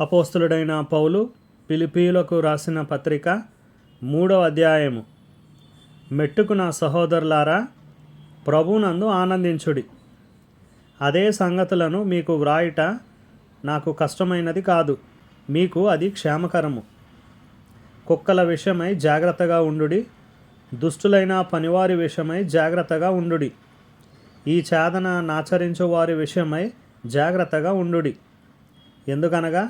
అపోస్తులుడైన పౌలు పిలిపీలకు రాసిన పత్రిక మూడవ అధ్యాయము. మెట్టుకు నా సహోదరులారా ప్రభునందు ఆనందించుడి. అదే సంగతులను మీకు వ్రాయుట నాకు కష్టమైనది కాదు మీకు అది క్షేమకరము. కుక్కల విషయమై జాగ్రత్తగా ఉండుడి దుష్టులైన పనివారి విషయమై జాగ్రత్తగా ఉండుడి. ఈ చేదన నాచరించు వారి విషయమై జాగ్రత్తగా ఉండుడి. ఎందుకనగా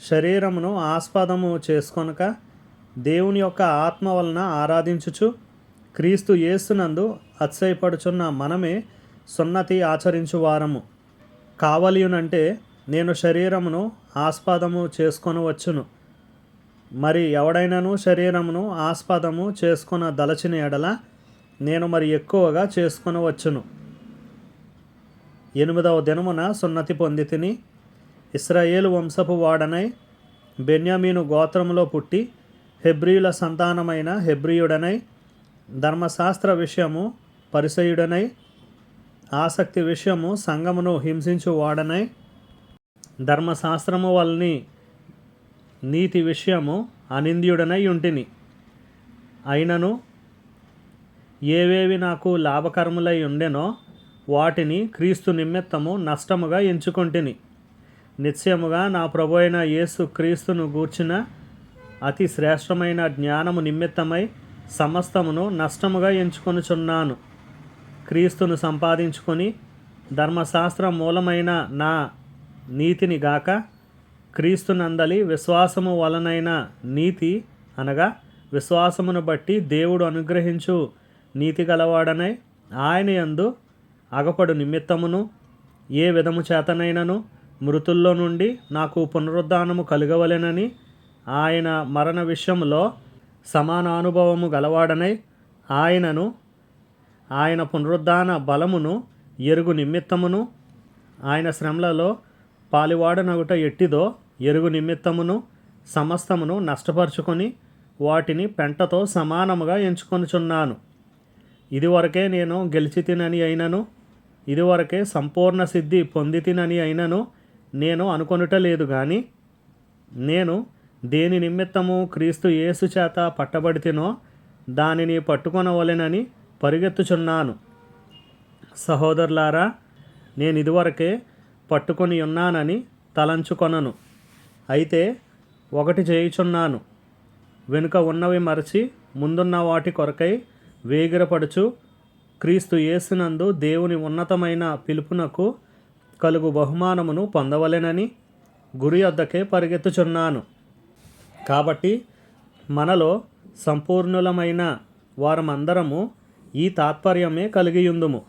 శరీరమును ఆస్పదము చేసుకొనక దేవుని యొక్క ఆత్మ వలన ఆరాధించుచు క్రీస్తు యేసునందు అతిశయపడుచున్న మనమే సున్నతి ఆచరించు వారము కావలియునంటే నేను శరీరమును ఆస్పదము చేసుకొని వచ్చును మరి ఎవడైనాను శరీరమును ఆస్పదము చేసుకున్న దలచిన ఎడల నేను మరి ఎక్కువగా చేసుకొని వచ్చును ఎనిమిదవ దినమున సున్నతి పొంది తిని ఇస్రాయేలు వంశపు వాడనై బెన్యామీను గోత్రములో పుట్టి హెబ్రియుల సంతానమైన హెబ్రియుడనై ధర్మశాస్త్ర విషయము పరిసయుడనై ఆసక్తి విషయము సంగమును హింసించువాడనై ధర్మశాస్త్రము వల్ని నీతి విషయము అనింద్యుడనై ఉంటిని. అయినను ఏవేవి నాకు లాభకరములై ఉండెనో వాటిని క్రీస్తు నిమిత్తము నష్టముగా ఎంచుకొంటిని. నిశ్చయముగా నా ప్రభు అయిన యేసు క్రీస్తును గూర్చిన అతి శ్రేష్టమైన జ్ఞానము నిమిత్తమై సమస్తమును నష్టముగా ఎంచుకొనుచున్నాను. క్రీస్తును సంపాదించుకొని ధర్మశాస్త్ర మూలమైన నా నీతిని గాక క్రీస్తునందలి విశ్వాసము వలనైన నీతి అనగా విశ్వాసమును బట్టి దేవుడు అనుగ్రహించు నీతి గలవాడనై ఆయన యందు అగపడు నిమిత్తమును ఏ విధము చేతనైనను మృతుల్లో నుండి నాకు పునరుద్ధానము కలుగవలెనని ఆయన మరణ విషయంలో సమాన అనుభవము గలవాడనై ఆయనను ఆయన పునరుద్ధాన బలమును ఎరుగు నిమిత్తమును ఆయన శ్రమలలో పాలివాడనగుట ఎట్టిదో ఎరుగు నిమిత్తమును సమస్తమును నష్టపరుచుకొని వాటిని పెంటతో సమానముగా ఎంచుకొనుచున్నాను. ఇదివరకే నేను గెలిచి తినని అయినను ఇదివరకే సంపూర్ణ సిద్ధి పొంది తినని అయినను నేను అనుకొనుట లేదు కానీ నేను దేని నిమిత్తము క్రీస్తు యేసు చేత పట్టబడితేనో దానిని పట్టుకొనవలెనని పరిగెత్తుచున్నాను. సహోదరులారా నేను ఇదివరకే పట్టుకొని ఉన్నానని తలంచుకొనను. అయితే ఒకటి చేయుచున్నాను. వెనుక ఉన్నవి మరచి ముందున్న వాటి కొరకై వేగిరపడుచు క్రీస్తు యేసునందు దేవుని ఉన్నతమైన పిలుపునకు కలుగు బహుమానమును పొందవలెనని గురి వద్దకే పరిగెత్తుచున్నాను. కాబట్టి మనలో సంపూర్ణులమైన వారమందరము ఈ తాత్పర్యమే కలిగియుందుము.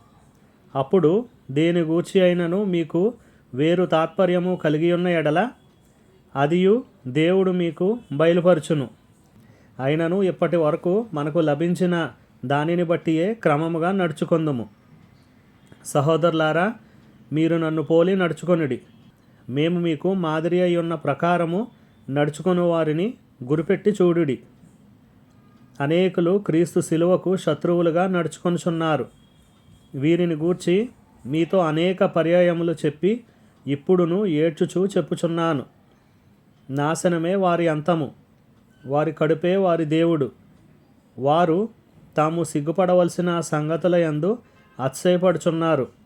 అప్పుడు దేని గూర్చి అయినను మీకు వేరు తాత్పర్యము కలిగి ఉన్న ఎడల అదియు దేవుడు మీకు బయలుపరచును. అయినను ఇప్పటి వరకు మనకు లభించిన దానిని బట్టియే క్రమముగా నడుచుకుందుము. సహోదరులారా మీరు నన్ను పోలి నడుచుకొనుడి. మేము మీకు మాదిరి అయి ఉన్న ప్రకారము నడుచుకుని వారిని గురిపెట్టి చూడుడి. అనేకులు క్రీస్తు శిలువకు శత్రువులుగా నడుచుకొనుచున్నారు వీరిని గూర్చి మీతో అనేక పర్యాయములు చెప్పి ఇప్పుడును ఏడ్చుచూ చెప్పుచున్నాను. నాశనమే వారి అంతము. వారి కడుపే వారి దేవుడు. వారు తాము సిగ్గుపడవలసిన సంగతుల యందు అతిశయపడుచున్నారు.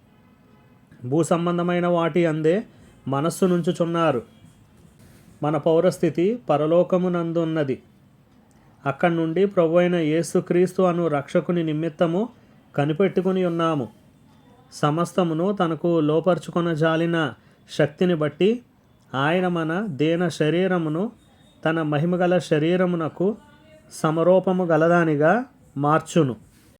భూ సంబంధమైన వాటి అందే మనస్సు నుంచుచున్నారు. మన పౌరస్థితి పరలోకమునందున్నది. అక్కడి నుండి ప్రభు అయిన యేసుక్రీస్తు అను రక్షకుని నిమిత్తము కనిపెట్టుకుని ఉన్నాము. సమస్తమును తనకు లోపరుచుకొన జాలిన శక్తిని బట్టి ఆయన మన దేన శరీరమును తన మహిమగల శరీరమునకు సమరూపము గలదానిగా మార్చును.